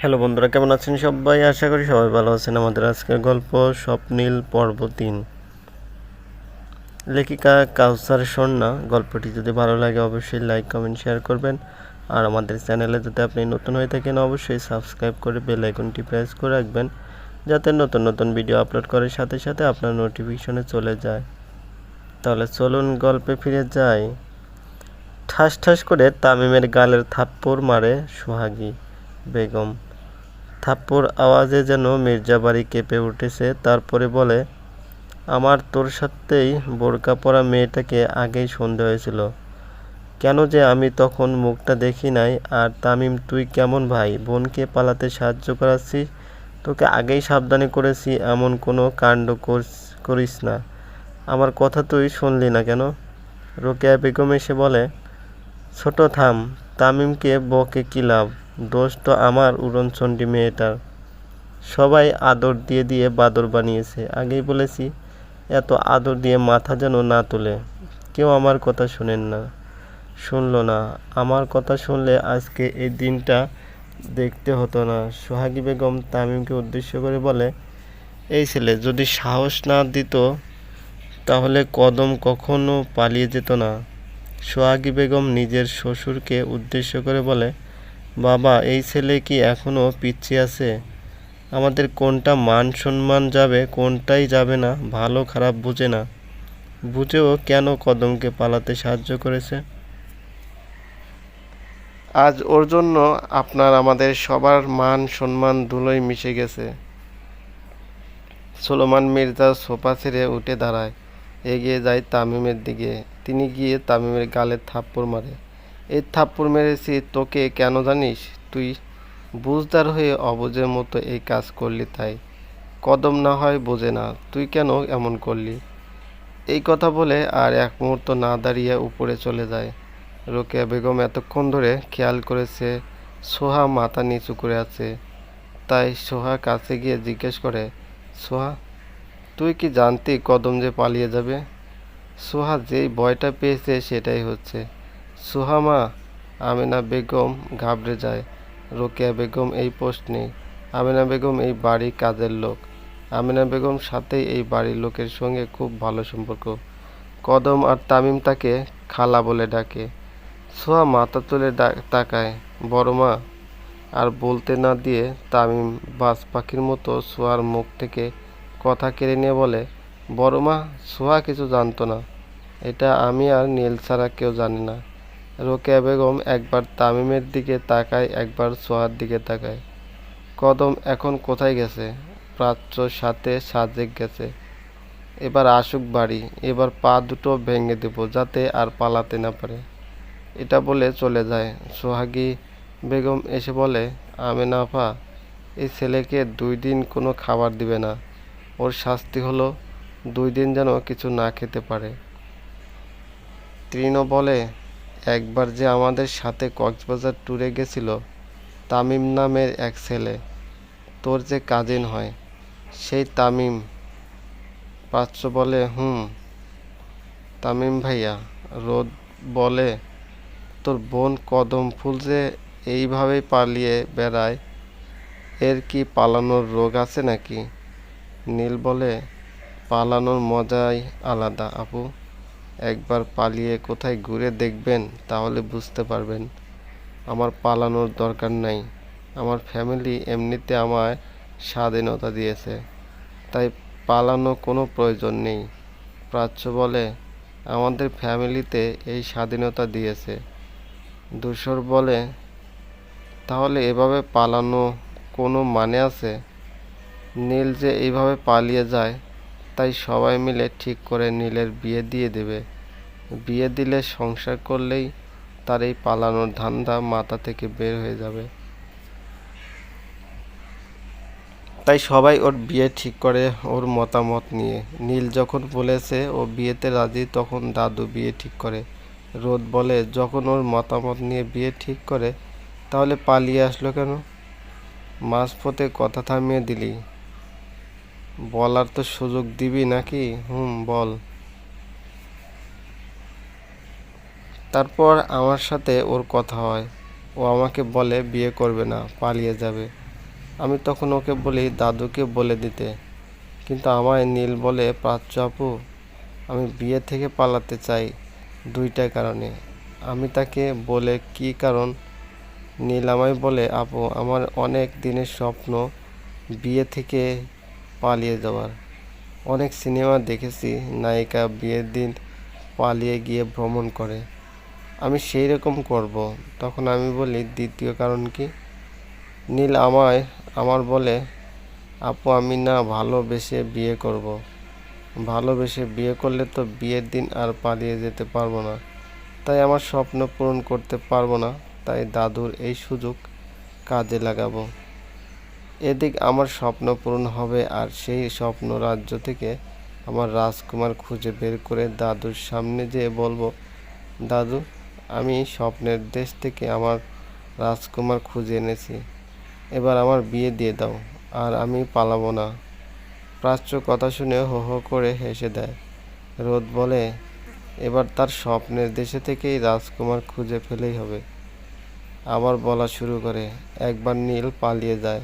Hello বন্ধুরা, কেমন আছেন সবাই? আশা করি সবাই ভালো আছেন। আমাদের আজকের গল্প স্বপ্নীল পর্ব তিন। লেখিকা কাউসার সন্না, গল্পটি যদি ভালো লাগে অবশ্যই লাইক, কমেন্ট, শেয়ার করবেন। আর আমাদের চ্যানেলে যদি আপনি নতুন হয়ে থাকেন, অবশ্যই সাবস্ক্রাইব করে বেল আইকনটি প্রেস করে রাখবেন, যাতে নতুন নতুন ভিডিও আপলোড করার সাথে সাথে আপনার নোটিফিকেশনে চলে যায়। তাহলে চলুন গল্পে ফিরে যাই। ঠাস ঠাস করে তামিমের গালের থাপ্পড় মারে সোহাগী বেগম। থাপ্পড় আওয়াজে যেন মির্জা বাড়ি কেঁপে উঠেছে। তারপরে বলে, আমার তোর সাথেই বোরকা পরা মেয়েটাকে আগেই সন্দেহ হয়েছিল। কেন যে আমি তখন মুখটা দেখি নাই। আর তামিম, তুই কেমন ভাই? বোনকে পালাতে সাহায্য করাচ্ছিস তোকে আগেই সাবধানে করেছি, এমন কোনো কাণ্ড করিস না। আমার কথা তুই শুনলি না কেন? রোকেয়া বেগম এসে বলে, ছোট, থাম। তামিমকে বকে কী লাভ? দোষ তো আমার উড়নচণ্ডী মেয়েটার। সবাই আদর দিয়ে দিয়ে বাদর বানিয়েছে। আগেই বলেছি, এত আদর দিয়ে মাথা যেন না তোলে। কেউ আমার কথা শোনেন না। শুনলো না। আমার কথা শুনলে আজকে এই দিনটা দেখতে হতো না। সোহাগী বেগম তামিমকে উদ্দেশ্য করে বলে, এই ছেলে, যদি সাহস না দিত, তাহলে কদম কখনো পালিয়ে যেত না। সোহাগী বেগম নিজের শ্বশুরকে উদ্দেশ্য করে বলে বাবা, এই ছেলে কি এখনও পিচ্ছি আছে? আমাদের কোনটা মান সম্মান যাবে, কোনটাই যাবে না, ভালো খারাপ বুঝে না। বুঝেও কেন কদমকে পালাতে সাহায্য করেছে? আজ ওর জন্য আপনার আমাদের সবার মান সম্মান ধুলোয় মিশে গেছে। সোলোমান মির্জা সোফা ছেড়ে উঠে দাঁড়ায়। এগিয়ে যায় তামিমের দিকে। তিনি গিয়ে তামিমের গালে থাপ্পড় মারে। এই থাপ্পড় মেরেছি, তোকে কেন জানিস? তুই বুঝদার হয়ে অবুঝের মতো এই কাজ করলি তাই। কদম না হয় বোঝে না, তুই কেন এমন করলি? এই কথা বলে আর এক মুহূর্ত না দাঁড়িয়ে উপরে চলে যায়। রোকেয়া বেগম এতক্ষণ ধরে খেয়াল করেছে সোহা মাথা নিচু করে আছে। তাই সোহা কাছে গিয়ে জিজ্ঞেস করে, সোহা, তুই কি জানতি কদম যে পালিয়ে যাবে? সোহা যেই ভয়টা পেয়েছে সেটাই হচ্ছে। সোহা মা আমিনা বেগম ঘাবড়ে যায়। রোকেয়া বেগম এই প্রশ্নে আমিনা বেগম এই বাড়ি কাজের লোক। আমিনা বেগম সাথেই এই বাড়ির লোকের সঙ্গে খুব ভালো সম্পর্ক। কদম আর তামিম তাকে খালা বলে ডাকে। সোহা মাথা তুলে তাকায়। বড় মা, আর বলতে না দিয়ে তামিম বাজ পাখির মতো সোহার মুখ থেকে কথা কেড়ে নিয়ে বলে, বড় মা, সোহা কিছু জানতো না। এটা আমি আর নীল ছাড়া কেউ জানি না। রোকেয়া বেগম একবার তামিমের দিকে তাকায়, একবার সোহার দিকে তাকায়। কদম এখন কোথায় গেছে? প্রাচ্য সাথে সাজেক গেছে। এবার আসুক বাড়ি, এবার পা দুটো ভেঙে দেব যাতে আর পালাতে না পারে। এটা বলে চলে যায়। সোহাগী বেগম এসে বলে, আমেনা আপা, এই ছেলেকে দুই দিন কোনো খাবার দিবে না। ওর শাস্তি হলো দুই দিন যেন কিছু না খেতে পারে। তৃণ বলে একবার যে আমাদের সাথে কক্সবাজার ট্যুরে গেছিল, তামিম নামের এক ছেলে। তোর যে কাজিন হয়, সেই তামিম। প্রাচ্য বলে, হুম, তামিম ভাইয়া। রোদ বলে, তোর বোন কদম ফুল যে এইভাবেই পালিয়ে বেড়ায়, এর কি পালানোর রোগ আছে নাকি? নীল বলে, পালানোর মজাই আলাদা, আপু। একবার পালিয়ে কোথায় ঘুরে দেখবেন তাহলে বুঝতে পারবেন। আমার পালানোর দরকার নাই। আমার ফ্যামিলি এমনিতে আমায় স্বাধীনতা দিয়েছে, তাই পালানো কোনো প্রয়োজন নেই। প্রাচ্য বলে, আমাদের ফ্যামিলিতে এই স্বাধীনতা দিয়েছে। ধূসর বলে, তাহলে এভাবে পালানো কোনো মানে আছে? নীল যে এইভাবে পালিয়ে যায়, তাই সবাই মিলে ঠিক করে নীলের বিয়ে দিয়ে দেবে। বিয়ে দিলে সংসার করলেই তার এই পালানোর ধান্দা মাথা থেকে বের হয়ে যাবে। তাই সবাই ওর বিয়ে ঠিক করে ওর মতামত নিয়ে। নীল যখন বলেছে ও বিয়েতে রাজি, তখন দাদু বিয়ে ঠিক করে। রোদ বলে, যখন ওর মতামত নিয়ে বিয়ে ঠিক করে, তাহলে পালিয়ে আসলো কেন? মাঝপথে কথা থামিয়ে দিলি। বলার তো সুযোগ দিবি নাকি? হুম, বল। তারপর আমার সাথে ওর কথা হয়। ও আমাকে বলে, বিয়ে করবে না, পালিয়ে যাবে। আমি তখন ওকে বলি, দাদুকে বলে দিতে। কিন্তু আমায় নীল বলে প্রাচ্য আপু, আমি বিয়ে থেকে পালাতে চাই দুইটা কারণে। আমি তাকে বলে, কি কারণ? নীল আমায় বলে, আপু, আমার অনেক দিনের স্বপ্ন বিয়ে থেকে পালিয়ে যাওয়ার। অনেক সিনেমা দেখেছি, নায়িকা বিয়ের দিন পালিয়ে গিয়ে ভ্রমণ করে। আমি সেই রকম করব। তখন আমি বলি, দ্বিতীয় কারণ কি? নীল আমায়, আমার বলে, আপু, আমি না ভালোবেসে বিয়ে করব। ভালোবেসে বিয়ে করলে তো বিয়ের দিন আর পালিয়ে যেতে পারব না। তাই আমার স্বপ্ন পূরণ করতে পারব না। তাই দাদুর এই সুযোগ কাজে লাগাবো। এদিক আমার স্বপ্ন পূরণ হবে আর সেই স্বপ্ন রাজ্য থেকে আমার রাজকুমার খুঁজে বের করে দাদুর সামনে যেয়ে বলব, দাদু আমি স্বপ্নের দেশ থেকে আমার রাজকুমার খুঁজে এনেছি। এবার আমার বিয়ে দিয়ে দাও, আর আমি পালাবো না। প্রাচ্য কথা শুনে হো হো করে হেসে দেয়। রোদ বলে, এবার তার স্বপ্নের দেশে থেকেই রাজকুমার খুঁজে ফেলেই হবে। আবার বলা শুরু করে, একবার নীল পালিয়ে যায়।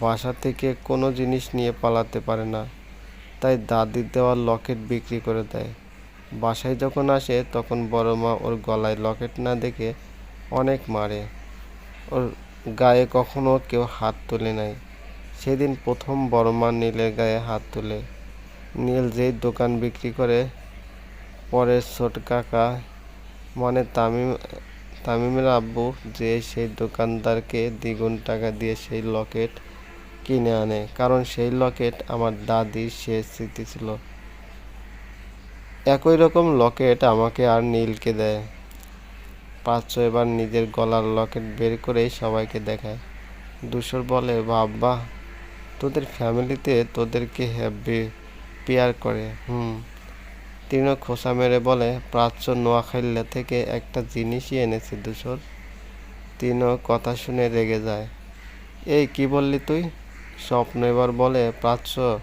বাসা থেকে কোনো জিনিস নিয়ে পালাতে পারে না, তাই দাদির দেওয়ার লকেট বিক্রি করে দেয়। বাসায় যখন আসে, তখন বড় মা ওর গলায় লকেট না দেখে অনেক মারে। ওর গায়ে কখনো কেউ হাত তুলে নাই। সেদিন প্রথম বড় মা নীলের গায়ে হাত তোলে। নীল যেই দোকান বিক্রি করে পরে ছোট কাকা মানে তামিম, তামিমের আব্বু যে সেই দোকানদারকে দ্বিগুণ টাকা দিয়ে সেই লকেট কিনে আনে। কারণ সেই লকেট আমার দাদির শেষ স্মৃতি ছিল। একই রকম লকেট আমাকে আর নীলকে দেয়। পাঁচশো এবার নিজের গলার লকেট বের করেই সবাইকে দেখায়। দুশোর বলে বাবা তোদের ফ্যামিলিতে তোদেরকে হ্যাপি পেয়ার করে, হুম। তিনও খোসা মেরে বলে প্রাচ্য নোয়াখাইল্লা থেকে একটা জিনিসই এনেছে দুশোর। তিনও কথা শুনে রেগে যায়। এই, কি বললি তুই? স্বপ্ন এবার বলে প্রাচ্য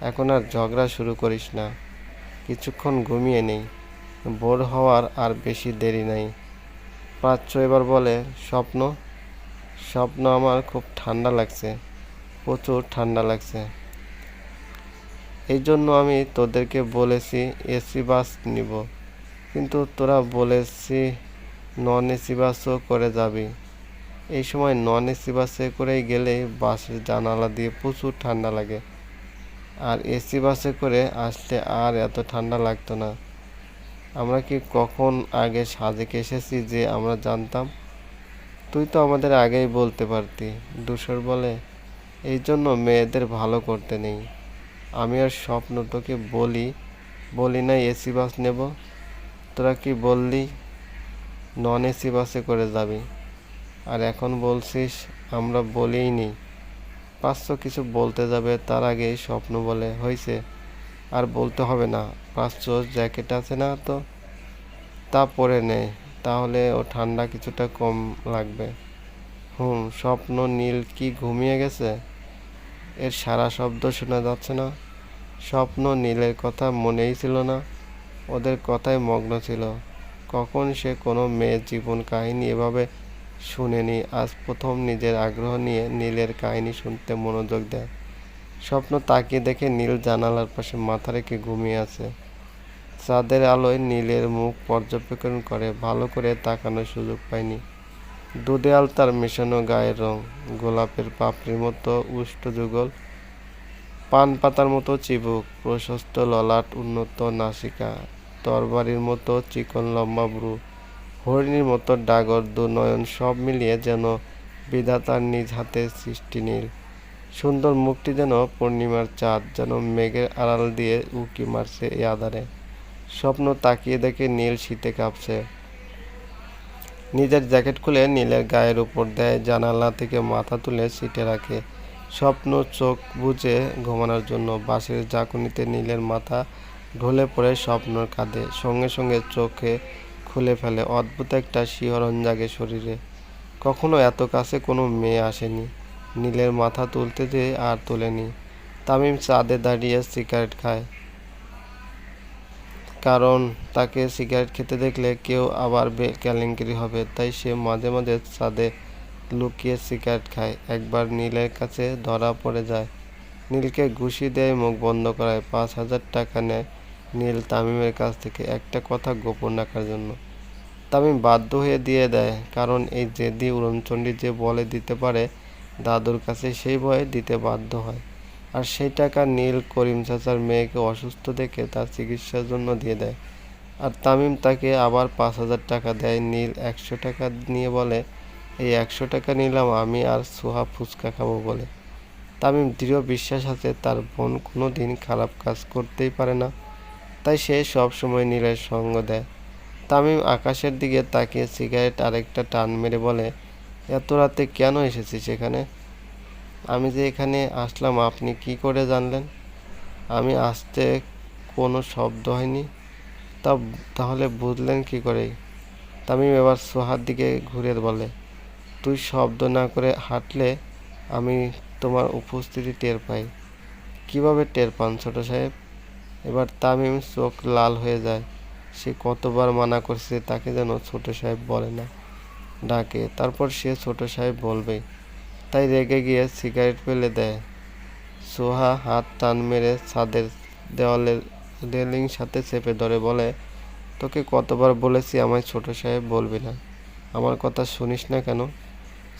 এখন আর ঝগড়া শুরু করিস না। কিছুক্ষণ ঘুমিয়ে নেই। ভোর হওয়ার আর বেশি দেরি নাই। প্রাচ্য এবার বলে, স্বপ্ন? স্বপ্ন আমার খুব ঠান্ডা লাগছে, প্রচুর ঠান্ডা লাগছে। এই জন্য আমি তোদেরকে বলেছি এসি বাস নিব। কিন্তু তোরা বলেছি নন এসি বাসও করে যাবি। এই সময় নন এসি বাসে করেই গেলে বাসের জানালা দিয়ে প্রচুর ঠান্ডা লাগে। আর এসি বাসে করে আসলে আর এত ঠান্ডা লাগতো না। আমরা কি কখন আগে সাজেকে এসেছি যে আমরা জানতাম? তুই তো আমাদের আগেই বলতে পারতি, দুশোর বলে। এই জন্য মেয়েদের ভালো করতে নেই। আমি আর স্বপ্ন তোকে বলি বলি না এসি বাস নেব। তোরা কি বললি? নন এসি বাসে করে যাবি। আর এখন বলছিস, আমরা বলেই নি পাঁচশো কিছু বলতে যাবে, তার আগেই স্বপ্ন বলে হয়েছে আর বলতে হবে না। পাঁচশো জ্যাকেট আছে না তো? তা পরে নে তাহলে ও ঠান্ডা কিছুটা কম লাগবে। হুম, স্বপ্ন নীল কি ঘুমিয়ে গেছে? এর সারা শব্দ শোনা যাচ্ছে না। স্বপ্ন নীলের কথা মনেই ছিল না। ওদের কথায় মগ্ন ছিল। কখন সে কোনো মেয়ের জীবন কাহিনী এভাবে শুনেনি আজ প্রথম নিজের আগ্রহ নিয়ে নীলের কাহিনী শুনতে মনোযোগ দেয়। স্বপ্ন তাকিয়ে দেখে নীল জানালার পাশে মাথা রেখে ঘুমিয়ে আছে। চাঁদের আলোয় নীলের মুখ পর্যবেক্ষণ করে, ভালো করে তাকানোর সুযোগ পায়নি। দুধে আলতার মেশানো গায়ের রং, গোলাপের পাপড়ির মতো উষ্ট যুগল, পান পাতার মতো চিবুক, প্রশস্ত ললাট উন্নত নাসিকা, তরবারির মতো চিকন লম্বা ব্রু হরিণীর মতো ডাগর দু নয়ন সব মিলিয়ে যেন বিধাতার নিজ হাতে সৃষ্টি নীল। সুন্দর মুখটি যেন পূর্ণিমার চাঁদ, যেন মেঘের আড়াল দিয়ে উকি মারছে এই আধারে। স্বপ্ন তাকিয়ে দেখে নীল শীতে কাঁপছে। নিজের জ্যাকেট খুলে নীলের গায়ের উপর দেয়, জানালা থেকে মাথা তুলে সিটে রাখে। স্বপ্ন চোখ বুজে ঘুমানোর জন্য বাঁশের ঝাঁকুনিতে নীলের মাথা ঢলে পড়ে স্বপ্নর কাঁধে। সঙ্গে সঙ্গে চোখে খুলে ফেলে, অদ্ভুত একটা শিহরণ জাগে শরীরে। কখনো এত কাছে কোনো মেয়ে আসেনি। নীলের মাথা তুলতে যেয়ে আর তোলেনি। তামিম চাঁদে দাঁড়িয়ে সিগারেট খায়। কারণ তাকে সিগারেট খেতে দেখলে কেউ আবার কেলেঙ্কারি হবে। তাই সে মাঝে মাঝে চাঁদে লুকিয়ে সিগারেট খায়। একবার নীলের কাছে ধরা পড়ে যায়। নীলকে ঘুষি দেয়, মুখ বন্ধ করায়। পাঁচ হাজার টাকা নেয়। নীল তামিমের কাছ থেকে একটা কথা গোপন রাখার জন্য। তামিম বাধ্য হয়ে দিয়ে দেয়, কারণ এই জেদি উড়নচণ্ডী যে বলে দিতে পারে, দাদুর কাছে সেই ভয়ে দিতে বাধ্য হয়। আর সেই টাকা নীল করিম চাচার মেয়েকে অসুস্থ দেখে তার চিকিৎসার জন্য দিয়ে দেয়। আর তামিম তাকে আবার পাঁচ হাজার টাকা দেয়। নীল একশো টাকা নিয়ে বলে, এই একশো টাকা নিলাম, আমি আর সোহা ফুচকা খাব বলে। তামিম দৃঢ় বিশ্বাস আছে, তার বোন কোনো দিন খারাপ কাজ করতেই পারে না। তাই সে সব সময় নীলের সঙ্গ দেয়। তামিম আকাশের দিকে তাকিয়ে সিগারেট আরেকটা টান মেরে বলে, এত রাতে কেন এসেছি সেখানে আমি যে এখানে আসলাম, আপনি কি করে জানলেন? আমি আসতে কোনো শব্দ হয়নি। তা তাহলে বুঝলেন কি করে? তামিম এবার সোহার দিকে ঘুরে বলে, তুই শব্দ না করে হাঁটলে আমি তোমার উপস্থিতি টের পাই। কীভাবে টের পান ছোট সাহেব? এবার তামিম চোখ লাল হয়ে যায়। সে কতবার মানা করছে তাকে যেন ছোট সাহেব বলে না, ডাকে। তারপর সে ছোট সাহেব বলবে, তাই রেগে গিয়ে সিগারেট ফেলে দেয় সোহা হাত টান মেরে ছাদের দেওয়ালের রেলিং সাথে চেপে ধরে বলে, তোকে কতবার বলেছি আমায় ছোট সাহেব বলবি না। আমার কথা শুনিস না কেন?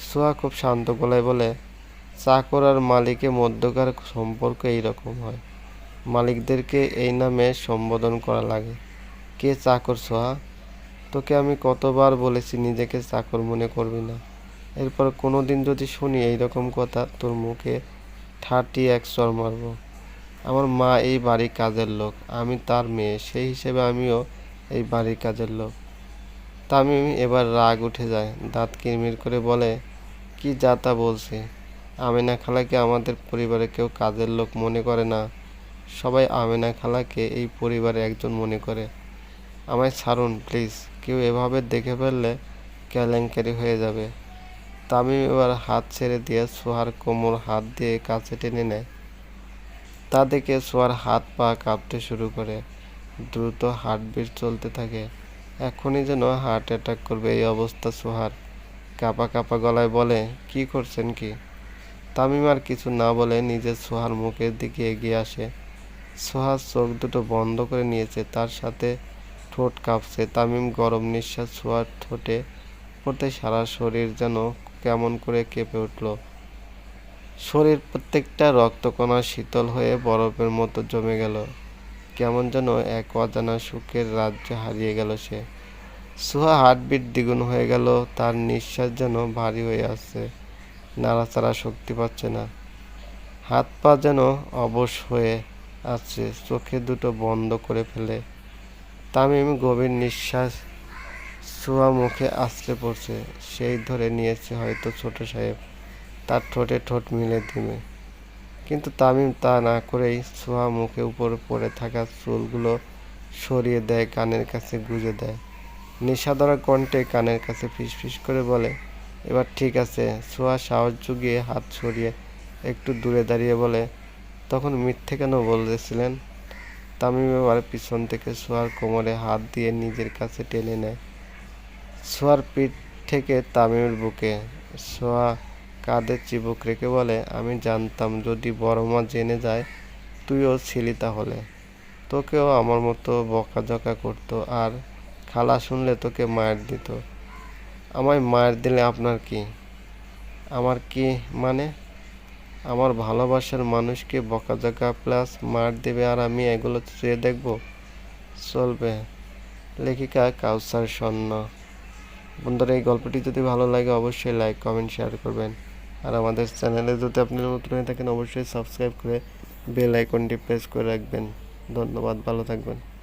সোহা খুব শান্ত গলায় বলে, চাকর আর মালিকের মধ্যকার সম্পর্ক এইরকম হয়। মালিকদেরকে এই নামে সম্বোধন করা লাগে। কে চাকর সোহা? তোকে আমি কতবার বলেছি নিজেকে চাকর মনে করবি না। এরপর কোনো দিন যদি শুনি এইরকম কথা, তোর মুখে ঠাটি এক চর মারবো। আমার মা এই বাড়ির কাজের লোক, আমি তার মেয়ে, সেই হিসেবে আমিও এই বাড়ির কাজের লোক। তামিম এবার রাগ উঠে যায়, দাঁত কিরমির করে বলে, কি যা তা বলছে? আমেনা খালাকে আমাদের পরিবারে কেউ কাজের লোক মনে করে না। সবাই আমেনা খালাকে এই পরিবারে একজন মনে করে। আমায় ছাড়ুন, প্লিজ। কেউ এভাবে দেখে ফেললে কেলেঙ্কারি হয়ে যাবে। তামিম এবার হাত ছেড়ে দিয়ে সোহার কোমর হাত দিয়ে কাছে টেনে নেয়। তা দেখে সোহার হাত পা কাঁপতে শুরু করে। দ্রুত হার্টবিট চলতে থাকে। এখনই যেন হার্ট অ্যাটাক করবে এই অবস্থা সোহার। কাপা কাপা গলায় বলে, কি করছেন কি? তামিম আর কিছু না বলে নিজের সোহার মুখের দিকে এগিয়ে আসে। সোহার চোখ দুটো বন্ধ করে নিয়েছে। তার সাথে ঠোঁট কাঁপছে। তামিম গরম নিঃশ্বাস সোহার ঠোঁটে পড়তে সারা শরীর যেন কেমন করে কেঁপে উঠল। শরীর প্রত্যেকটা রক্তকণা শীতল হয়ে বরফের মতো জমে গেল। কেমন যেন এক অজানা সুখের রাজ্য হারিয়ে গেল সে। সুহা হার্টবিট দ্বিগুণ হয়ে গেল। তার নিঃশ্বাস যেন ভারী হয়ে আসছে। নাড়াচাড়া শক্তি পাচ্ছে না। হাত পা যেন অবশ হয়ে আছে, চোখে দুটো বন্ধ করে ফেলে। তামিম গভীর নিঃশ্বাস সুহা মুখে আছড়ে পড়ছে। সেই ধরে নিয়েছে হয়তো ছোট সাহেব। তার ঠোঁটে ঠোঁট মিলে দিবে। কিন্তু তামিম তা না করেই সোহা মুখে উপর পড়ে থাকা চুলগুলো সরিয়ে দেয়, কানের কাছে গুঁজে দেয়। নেশাধরা কণ্ঠে কানের কাছে ফিসফিস করে বলে, এবার ঠিক আছে। সোহা সাহস জুগিয়ে হাত সরিয়ে একটু দূরে দাঁড়িয়ে বলে তখন মিথ্যে কেন বলেছিলেন তামিম এবার পিছন থেকে সোহার কোমরে হাত দিয়ে নিজের কাছে টেনে নেয়। সোহার পিঠ থেকে তামিমের বুকে। সোহা কাঁধে চিবুক রেখে বলে, আমি জানতাম যদি বড় মা জেনে যায়, তুইও ছিলি তাহলে। তোকেও আমার মতো বকাঝকা করতো আর খালা শুনলে তোকে মায়ের দিত। আমায় মায়ের দিলে আপনার কি? আমার কি মানে? আমার ভালোবাসার মানুষকে বকাঝকা প্লাস মার দেবে আর আমি এগুলো চেয়ে দেখব। চলবে। লেখিকা কাউসার স্বর্ণ। বন্ধুরা, এই গল্পটি যদি ভালো লাগে অবশ্যই লাইক কমেন্ট শেয়ার করবেন। আর আমাদের চ্যানেলে যদি আপনি নতুন হয়ে থাকেন, অবশ্যই সাবস্ক্রাইব করে বেল আইকনটি প্রেস করে রাখবেন। ধন্যবাদ, ভালো থাকবেন।